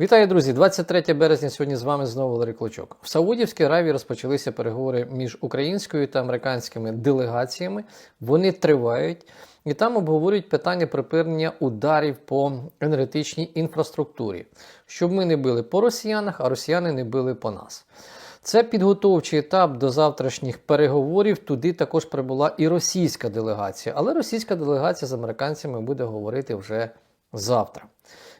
Вітаю, друзі! 23 березня. Сьогодні з вами знову Валерій Клочок. В Саудівській Аравії розпочалися переговори між українською та американськими делегаціями. Вони тривають і там обговорюють питання припинення ударів по енергетичній інфраструктурі, щоб ми не били по росіянах, а росіяни не били по нас. Це підготовчий етап до завтрашніх переговорів. Туди також прибула і російська делегація, але російська делегація з американцями буде говорити вже завтра.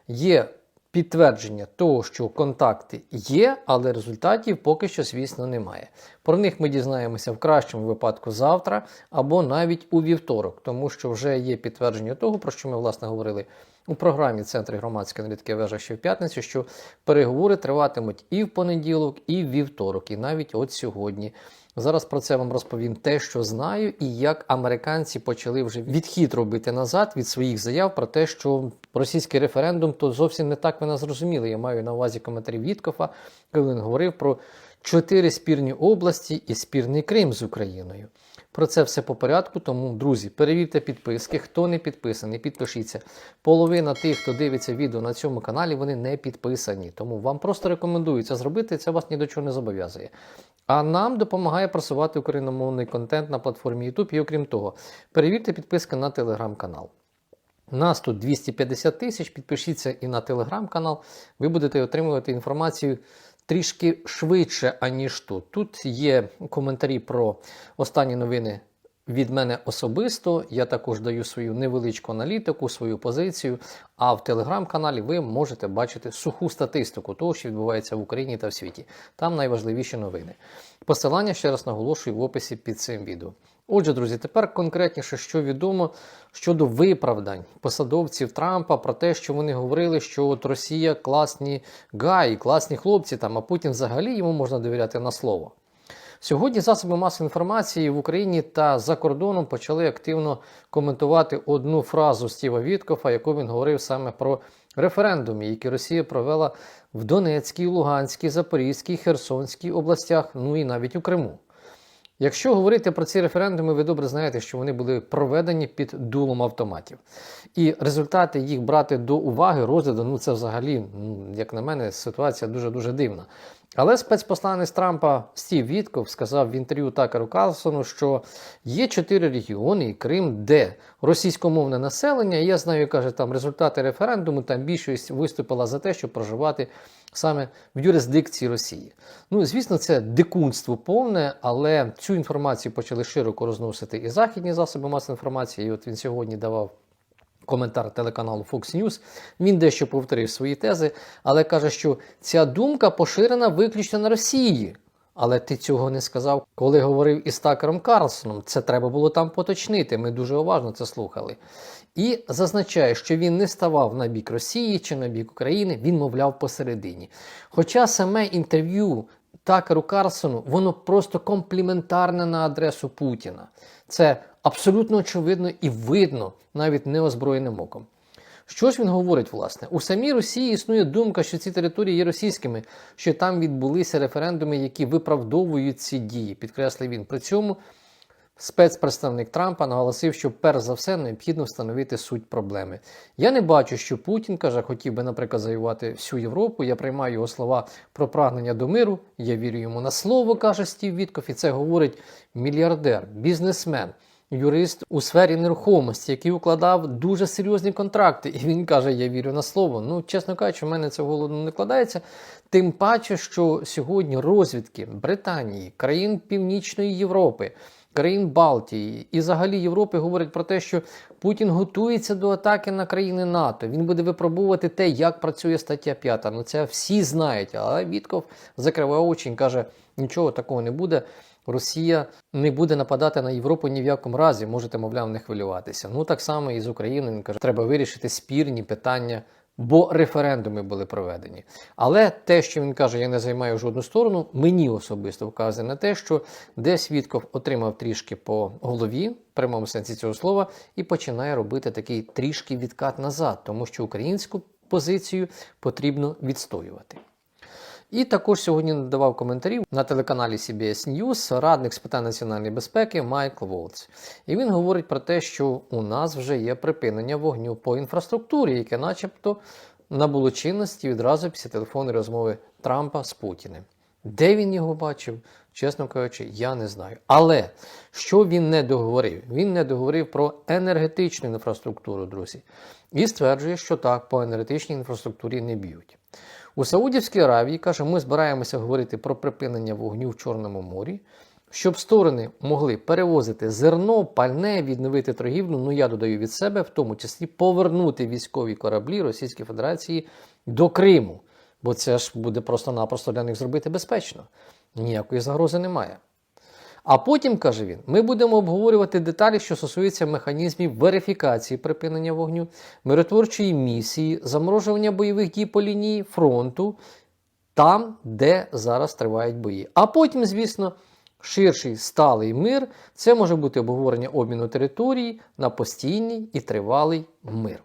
Є підтвердження того, що контакти є, але результатів поки що, звісно, немає. Про них ми дізнаємося в кращому випадку завтра або навіть у вівторок, тому що вже є підтвердження того, про що ми власне говорили у програмі Центру громадської аналітики вежа ще в п'ятницю, що переговори триватимуть і в понеділок, і в вівторок, і навіть от сьогодні. Зараз про це вам розповім те, що знаю, і як американці почали вже відхід робити назад від своїх заяв про те, що російський референдум то зовсім не так нас зрозуміли. Я маю на увазі коментарі Віткофа, коли він говорив про чотири спірні області і спірний Крим з Україною. Про це все по порядку. Тому, друзі, перевірте підписки. Хто не підписаний, підпишіться. Половина тих, хто дивиться відео на цьому каналі, вони не підписані. Тому вам просто рекомендую це зробити. Це вас ні до чого не зобов'язує. А нам допомагає просувати україномовний контент на платформі YouTube. І окрім того, перевірте підписки на телеграм-канал. Нас тут 250 тисяч. Підпишіться і на телеграм-канал. Ви будете отримувати інформацію трішки швидше, аніж тут. Тут є коментарі про останні новини. Від мене особисто я також даю свою невеличку аналітику, свою позицію. А в телеграм-каналі ви можете бачити суху статистику того, що відбувається в Україні та в світі. Там найважливіші новини. Посилання ще раз наголошую в описі під цим відео. Отже, друзі, тепер конкретніше, що відомо щодо виправдань посадовців Трампа про те, що вони говорили, що от Росія класні гаї, класні хлопці, там, а Путін взагалі йому можна довіряти на слово. Сьогодні засоби масової інформації в Україні та за кордоном почали активно коментувати одну фразу Стіва Віткофа, яку він говорив саме про референдуми, які Росія провела в Донецькій, Луганській, Запорізькій, Херсонській областях, ну і навіть у Криму. Якщо говорити про ці референдуми, ви добре знаєте, що вони були проведені під дулом автоматів. І результати їх брати до уваги, розгляду, ну це взагалі, ну, як на мене, ситуація дуже-дуже дивна. Але спецпосланець Трампа Стів Вітков сказав в інтерв'ю Такеру Карлсону, що є чотири регіони і Крим, де російськомовне населення, я знаю, каже, там результати референдуму, там більшість виступила за те, щоб проживати саме в юрисдикції Росії. Ну, звісно, це дикунство повне, але цю інформацію почали широко розносити і західні засоби масової інформації. І от він сьогодні давав. Коментар телеканалу Fox News, він дещо повторив свої тези, але каже, що ця думка поширена виключно на Росії. Але ти цього не сказав, коли говорив із Такером Карлсоном. Це треба було там поточнити. Ми дуже уважно це слухали. І зазначає, що він не ставав на бік Росії чи на бік України, він мовляв посередині. Хоча саме інтерв'ю Такеру Карлсону, воно просто компліментарне на адресу Путіна. Це абсолютно очевидно і видно навіть неозброєним оком. Що ж він говорить, власне? У самій Росії існує думка, що ці території є російськими, що там відбулися референдуми, які виправдовують ці дії, підкреслив він. При цьому спецпредставник Трампа наголосив, що перш за все необхідно встановити суть проблеми. Я не бачу, що Путін каже, хотів би, наприклад, завоювати всю Європу. Я приймаю його слова про прагнення до миру. Я вірю йому на слово, каже Стів Вітков, і це говорить мільярдер, бізнесмен. Юрист у сфері нерухомості, який укладав дуже серйозні контракти, і він каже: Я вірю на слово. Ну, чесно кажучи, в мене це в голову не кладається. Тим паче, що сьогодні розвідки Британії, країн Північної Європи, країн Балтії і взагалі Європи говорять про те, що Путін готується до атаки на країни НАТО. Він буде випробувати те, як працює стаття 5. Ну це всі знають. Але Вітков закриває очі і каже, нічого такого не буде. Росія не буде нападати на Європу ні в якому разі, можете, мовляв, не хвилюватися. Ну так само і з Україною він каже, треба вирішити спірні питання, бо референдуми були проведені. Але те, що він каже, я не займаю жодну сторону, мені особисто вказує на те, що десь Вітков отримав трішки по голові, в прямому сенсі цього слова, і починає робити такий трішки відкат назад, тому що українську позицію потрібно відстоювати. І також сьогодні надавав коментарі на телеканалі CBS News радник з питань національної безпеки Майкл Волц. І він говорить про те, що у нас вже є припинення вогню по інфраструктурі, яке, начебто, набуло чинності відразу після телефонної розмови Трампа з Путіним. Де він його бачив, чесно кажучи, я не знаю. Але що він не договорив? Він не договорив про енергетичну інфраструктуру, друзі, і стверджує, що так по енергетичній інфраструктурі не б'ють. У Саудівській Аравії каже, ми збираємося говорити про припинення вогню в Чорному морі, щоб сторони могли перевозити зерно, пальне, відновити торгівлю. Ну я додаю від себе, в тому числі повернути військові кораблі Російської Федерації до Криму. Бо це ж буде просто-напросто для них зробити безпечно. Ніякої загрози немає. А потім, каже він, ми будемо обговорювати деталі, що стосуються механізмів верифікації припинення вогню, миротворчої місії, заморожування бойових дій по лінії фронту, там, де зараз тривають бої. А потім, звісно, ширший сталий мир це може бути обговорення обміну території на постійний і тривалий мир.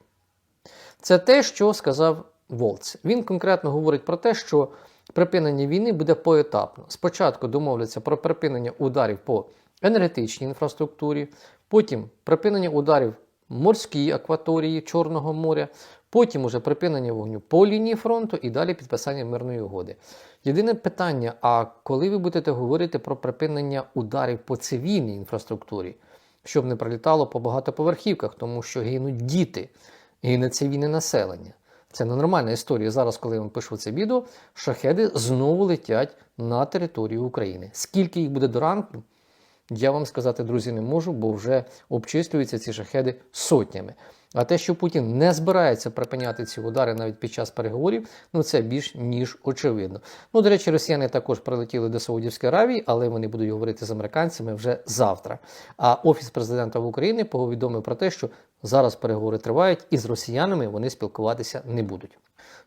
Це те, що сказав Волц. Він конкретно говорить про те, що припинення війни буде поетапно. Спочатку домовляться про припинення ударів по енергетичній інфраструктурі, потім припинення ударів морській акваторії Чорного моря, потім уже припинення вогню по лінії фронту і далі підписання мирної угоди. Єдине питання: а коли ви будете говорити про припинення ударів по цивільній інфраструктурі, щоб не прилітало по багатоповерхівках, тому що гинуть діти, гине цивільне населення. Це ненормальна історія. Зараз, коли я вам пишу це відео, шахеди знову летять на територію України. Скільки їх буде до ранку, я вам сказати, друзі, не можу, бо вже обчислюються ці шахеди сотнями. А те, що Путін не збирається припиняти ці удари навіть під час переговорів, ну це більш ніж очевидно. Ну, до речі, росіяни також прилетіли до Саудівської Аравії, але вони будуть говорити з американцями вже завтра. А офіс президента в Україні повідомив про те, що зараз переговори тривають, і з росіянами вони спілкуватися не будуть.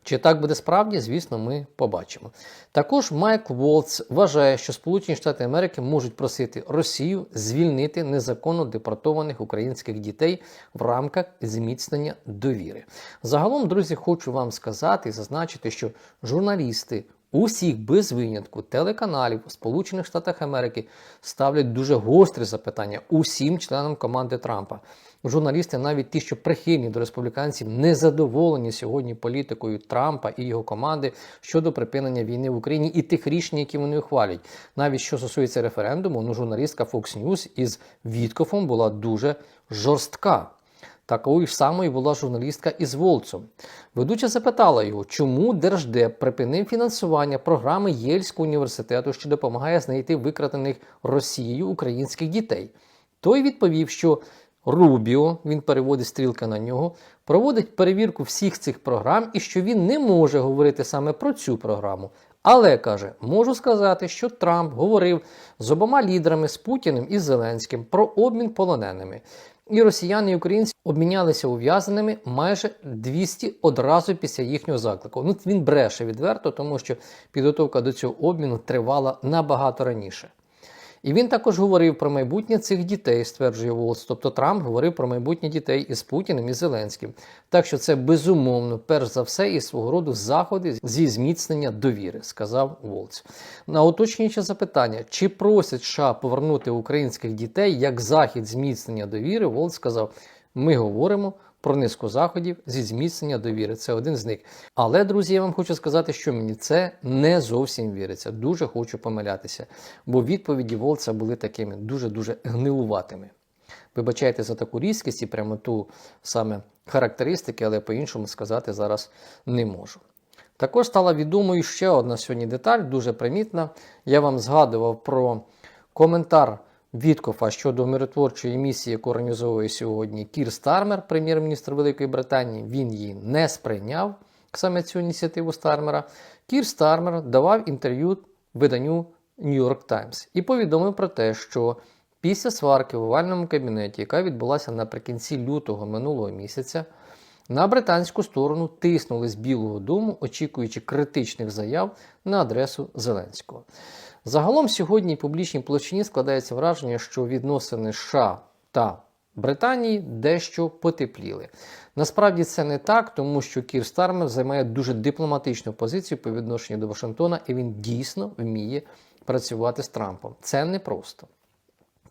Чи так буде справді, звісно, ми побачимо. Також Майкл Волц вважає, що Сполучені Штати Америки можуть просити Росію звільнити незаконно депортованих українських дітей в рамках зміцнення довіри. Загалом, друзі, хочу вам сказати і зазначити, що журналісти усіх без винятку телеканалів у Сполучених Штатах Америки ставлять дуже гострі запитання усім членам команди Трампа. Журналісти, навіть ті, що прихильні до республіканців, не задоволені сьогодні політикою Трампа і його команди щодо припинення війни в Україні і тих рішень, які вони ухвалюють. Навіть що стосується референдуму, ну журналістка Fox News із Віткофом була дуже жорстка. Такою самою була журналістка із Волцом. Ведуча запитала його, чому Держдеп припинив фінансування програми Єльського університету, що допомагає знайти викрадених Росією українських дітей. Той відповів, що Рубіо, він переводить стрілка на нього, проводить перевірку всіх цих програм і що він не може говорити саме про цю програму. Але каже, можу сказати, що Трамп говорив з обома лідерами з Путіним і Зеленським про обмін полоненими. І росіяни і українці обмінялися ув'язаними майже 200 одразу після їхнього заклику. Ну він бреше відверто, тому що підготовка до цього обміну тривала набагато раніше. І він також говорив про майбутнє цих дітей, стверджує Волц. Тобто Трамп говорив про майбутнє дітей із Путіним і Зеленським. Так що це безумовно, перш за все, і свого роду заходи зі зміцнення довіри, сказав Волц. На уточнююче запитання, чи просять США повернути українських дітей як захід зміцнення довіри, Волц сказав: ми говоримо про низку заходів зі зміцнення довіри. Це один з них. Але, друзі, я вам хочу сказати, що мені це не зовсім віриться. Дуже хочу помилятися, бо відповіді Волца були такими дуже-дуже гнилуватими. Вибачайте за таку різкість і прямоту саме характеристики, але по-іншому сказати зараз не можу. Також стала відомою ще одна сьогодні деталь, дуже примітна. Я вам згадував про коментар Віткофа щодо миротворчої місії, яку організовує сьогодні Кір Стармер, прем'єр-міністр Великої Британії. Він її не сприйняв саме цю ініціативу Стармера. Кір Стармер давав інтерв'ю виданню York Times і повідомив про те, що після сварки в овальному кабінеті, яка відбулася наприкінці лютого минулого місяця, на британську сторону тиснули з Білого Дому, очікуючи критичних заяв на адресу Зеленського. Загалом сьогодні в публічній площині складається враження, що відносини США та Британії дещо потепліли. Насправді це не так, тому що Кір Стармер займає дуже дипломатичну позицію по відношенню до Вашингтона, і він дійсно вміє працювати з Трампом. Це непросто.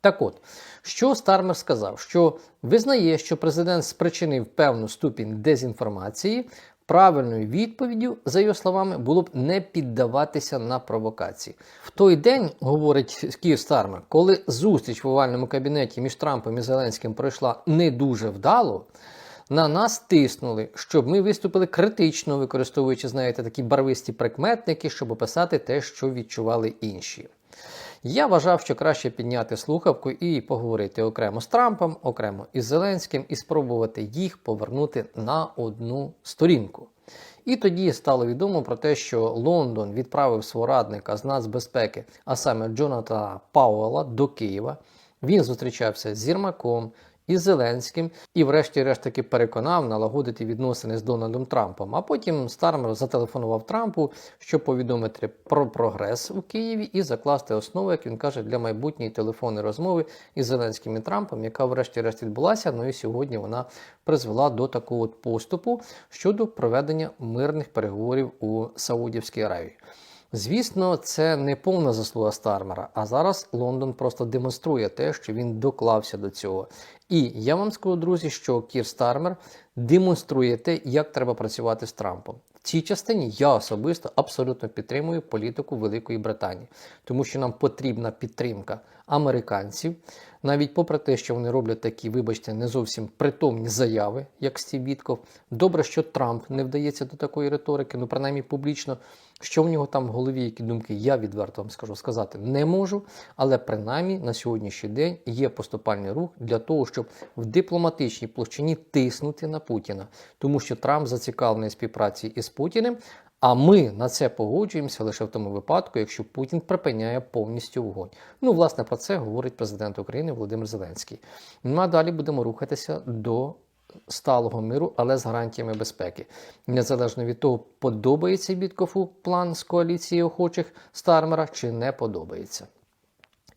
Так от, що Стармер сказав? Що визнає, що президент спричинив певну ступінь дезінформації Правильною відповіддю, за його словами, було б не піддаватися на провокації. В той день, говорить Київ Стармер, коли зустріч в овальному кабінеті між Трампом і Зеленським пройшла не дуже вдало, на нас тиснули, щоб ми виступили критично, використовуючи, знаєте, такі барвисті прикметники, щоб описати те, що відчували інші. Я вважав, що краще підняти слухавку і поговорити окремо з Трампом, окремо із Зеленським, і спробувати їх повернути на одну сторінку. І тоді стало відомо про те, що Лондон відправив свого радника з нацбезпеки, а саме Джоната Пауела, до Києва. Він зустрічався з Єрмаком, із Зеленським і, врешті-решт, таки переконав налагодити відносини з Дональдом Трампом. А потім Стармер зателефонував Трампу, щоб повідомити про прогрес у Києві і закласти основу, як він каже, для майбутньої телефонної розмови із Зеленським і Трампом, яка, врешті-решт, відбулася. Ну і сьогодні вона призвела до такого от поступу щодо проведення мирних переговорів у Саудівській Аравії. Звісно, це не повна заслуга Стармера, а зараз Лондон просто демонструє те, що він доклався до цього. І я вам скажу, друзі, що Кір Стармер демонструє те, як треба працювати з Трампом. В цій частині я особисто абсолютно підтримую політику Великої Британії, тому що нам потрібна підтримка американців, навіть попри те, що вони роблять такі, вибачте, не зовсім притомні заяви, як Стів Вітков. Добре, що Трамп не вдається до такої риторики, ну принаймні публічно. Що в нього там в голові, які думки, я відверто вам скажу сказати не можу. Але принаймні на сьогоднішній день є поступальний рух для того, щоб в дипломатичній площині тиснути на Путіна, тому що Трамп зацікавлений співпраці із Путіним. А ми на це погоджуємося лише в тому випадку, якщо Путін припиняє повністю вогонь. Ну, власне, про це говорить президент України Володимир Зеленський. Ну а далі будемо рухатися до сталого миру, але з гарантіями безпеки. Незалежно від того, подобається Біткофу план з коаліції охочих Стармера чи не подобається.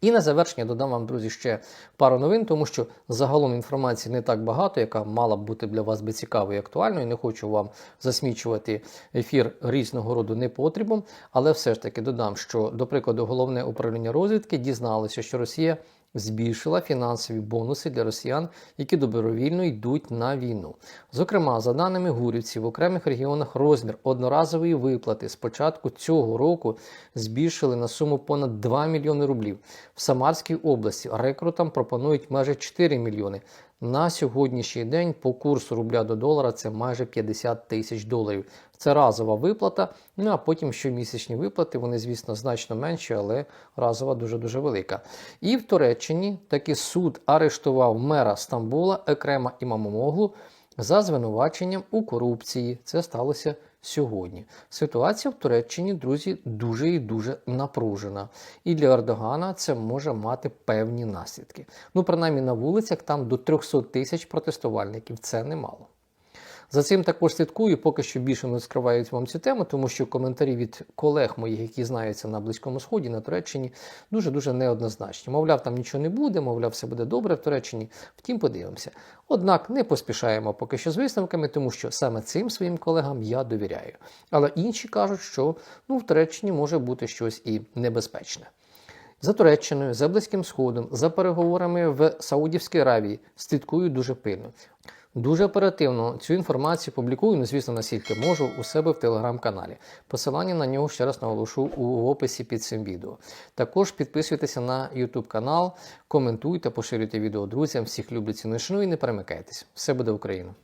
І на завершення додам вам, друзі, ще пару новин, тому що загалом інформації не так багато, яка мала б бути для вас би цікавою і актуальною. Не хочу вам засмічувати ефір різного роду непотрібом, але все ж таки додам, що, до прикладу, головне управління розвідки дізналося, що Росія збільшила фінансові бонуси для росіян, які добровільно йдуть на війну. Зокрема, за даними гурівців, в окремих регіонах розмір одноразової виплати з початку цього року збільшили на суму понад 2 мільйони рублів. В Самарській області рекрутам пропонують майже 4 мільйони. На сьогоднішній день по курсу рубля до долара це майже 50 тисяч доларів. Це разова виплата. Ну а потім щомісячні виплати, вони, звісно, значно менші, але разова дуже-дуже велика. І в Туреччині таки суд арештував мера Стамбула Екрема Імамомоглу за звинуваченням у корупції. Це сталося сьогодні. Ситуація в Туреччині, друзі, дуже і дуже напружена. І для Ердогана це може мати певні наслідки. Ну, принаймні на вулицях там до 300 тисяч протестувальників. Це немало. За цим також слідкую, поки що більше не скривають вам цю тему, тому що коментарі від колег моїх, які знаються на Близькому Сході, на Туреччині, дуже-дуже неоднозначні. Мовляв, там нічого не буде, мовляв, все буде добре в Туреччині. Втім, подивимося. Однак не поспішаємо поки що з висновками, тому що саме цим своїм колегам я довіряю. Але інші кажуть, що ну, в Туреччині може бути щось і небезпечне. За Туреччиною, за Близьким Сходом, за переговорами в Саудівській Аравії слідкую дуже пильно. Дуже оперативно цю інформацію публікую, ну, звісно, наскільки можу, у себе в телеграм-каналі. Посилання на нього ще раз наголошу у описі під цим відео. Також підписуйтеся на YouTube канал, коментуйте, поширюйте відео друзям. Всіх люблю ціну і не перемикайтесь. Все буде Україна!